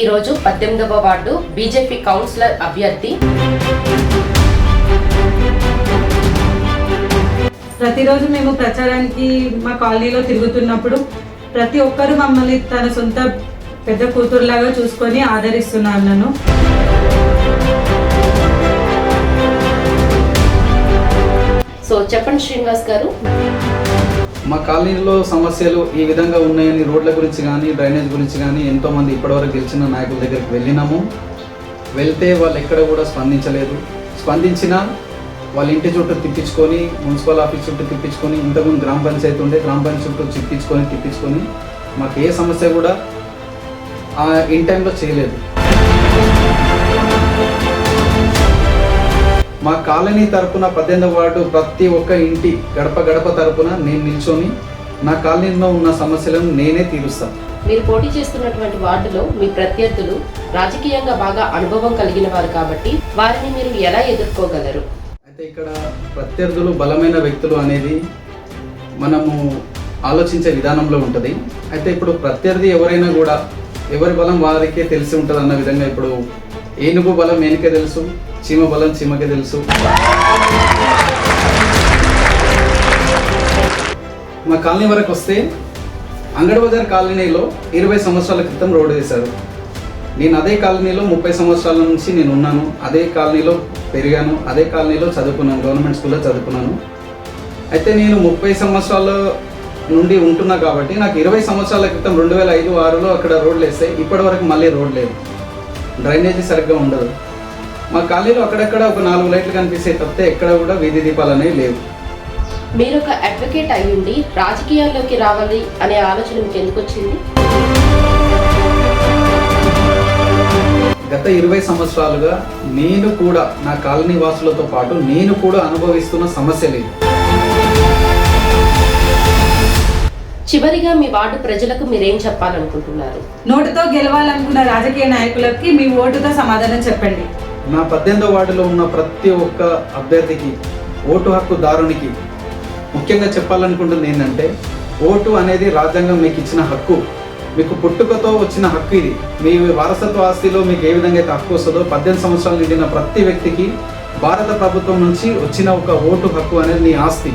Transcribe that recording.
ఈరోజు పద్దెనిమిదవ ward BJP councillor అభ్యర్థి. ప్రతిరోజు మేము ప్రచారానికి మా కాలనీలో తిరుగుతున్నప్పుడు ప్రతి ఒక్కరూ మమ్మల్ని తన సొంత పెద్ద కూతురులాగా చూసుకొని ఆదరిస్తున్నారు నన్ను సో చెప్పండి శ్రీనివాస్ గారు. మా కాలనీలో సమస్యలు ఈ విధంగా ఉన్నాయని రోడ్ల గురించి కానీ డ్రైనేజ్ గురించి కానీ ఎంతోమంది ఇప్పటివరకు గెలిచిన నాయకుల దగ్గరికి వెళ్ళినాము. వెళ్తే వాళ్ళు ఎక్కడ కూడా స్పందించలేదు. స్పందించినా వాళ్ళ ఇంటి చుట్టూ తిప్పించుకొని మున్సిపల్ ఆఫీస్ చుట్టూ తిప్పించుకొని ఇంతకుముందు గ్రామ పంచాయతీ ఉండే గ్రామ పంచాయతీ చుట్టూ తిప్పించుకొని తిప్పించుకొని మాకు ఏ సమస్య కూడా ఆ ఇన్ టైంలో చేయలేదు. కాలనీ తరపున పద్దెనిమిది వార్డు ప్రతి ఒక్క ఇంటి గడప గడప తరపున నేను నిల్చొని నా కాలనీలో ఉన్న సమస్యలను నేనే తీరుస్తాను మీరు పోటీ చేస్తున్నటువంటి వార్డులో మీ ప్రత్యర్థులు రాజకీయంగా బాగా అనుభవం కలిగిన వారు కాబట్టి వారిని మీరు ఎలా ఎదుర్కోగలరు? అయితే ఇక్కడ ప్రత్యర్థులు బలమైన వ్యక్తులు అనేది మనము ఆలోచించే విధానంలో ఉంటుంది. అయితే ఇప్పుడు ప్రత్యర్థి ఎవరైనా కూడా ఎవరి బలం వారికే తెలిసి ఉంటుంది అన్న విధంగా ఇప్పుడు ఏనుగు బలం ఏనుకే తెలుసు చీమ బలం చీమకే తెలుసు. మా కాలనీ వరకు వస్తే అంగడి బజార్ కాలనీలో ఇరవై సంవత్సరాల క్రితం రోడ్డు వేశారు. నేను అదే కాలనీలో ముప్పై సంవత్సరాల నుంచి నేను ఉన్నాను. అదే కాలనీలో పెరిగాను. అదే కాలనీలో చదువుకున్నాను. గవర్నమెంట్ స్కూల్లో చదువుకున్నాను. అయితే నేను ముప్పై సంవత్సరాల నుండి ఉంటున్నా కాబట్టి నాకు ఇరవై సంవత్సరాల క్రితం రెండు వేల ఐదు ఆరులో అక్కడ రోడ్లు వేస్తే ఇప్పటి వరకు మళ్ళీ రోడ్ లేదు డ్రైనేజీ సరిగ్గా ఉండదు. మా కాలనీలో అక్కడక్కడ ఒక నాలుగు లైట్లు కనిపిస్తే తప్పితే ఎక్కడ కూడా వీధి దీపాలు అనేవి లేవు. మీరు ఒక అడ్వకేట్ అయ్యుండి రాజకీయాల్లోకి రావాలి అనే ఆలోచన మీకు ఎందుకు వచ్చింది? గత ఇరవై సంవత్సరాలుగా నేను కూడా నా కాలనీ వాసులతో పాటు నేను కూడా అనుభవిస్తున్న సమస్యలు చివరిగా మీ వార్డు ప్రజలకు మీరేం చెప్పాలనుకుంటున్నారు? నోటితో గెలవాలనుకున్న రాజకీయ నాయకులకి మీ ఓటుతో సమాధానం చెప్పండి. నా పద్దెనిమిదో వార్డులో ఉన్న ప్రతి ఒక్క అభ్యర్థికి ఓటు హక్కు దారునికి ముఖ్యంగా చెప్పాలనుకుంటుంది ఏంటంటే ఓటు అనేది రాజ్యాంగం మీకు ఇచ్చిన హక్కు. మీకు పుట్టుకతో వచ్చిన హక్కు ఇది. మీ వారసత్వ ఆస్తిలో మీకు ఏ విధంగా అయితే హక్కు వస్తుందో పద్దెనిమిది సంవత్సరాలు నిండిన ప్రతి వ్యక్తికి భారత ప్రభుత్వం నుంచి వచ్చిన ఒక ఓటు హక్కు అనేది నీ ఆస్తి.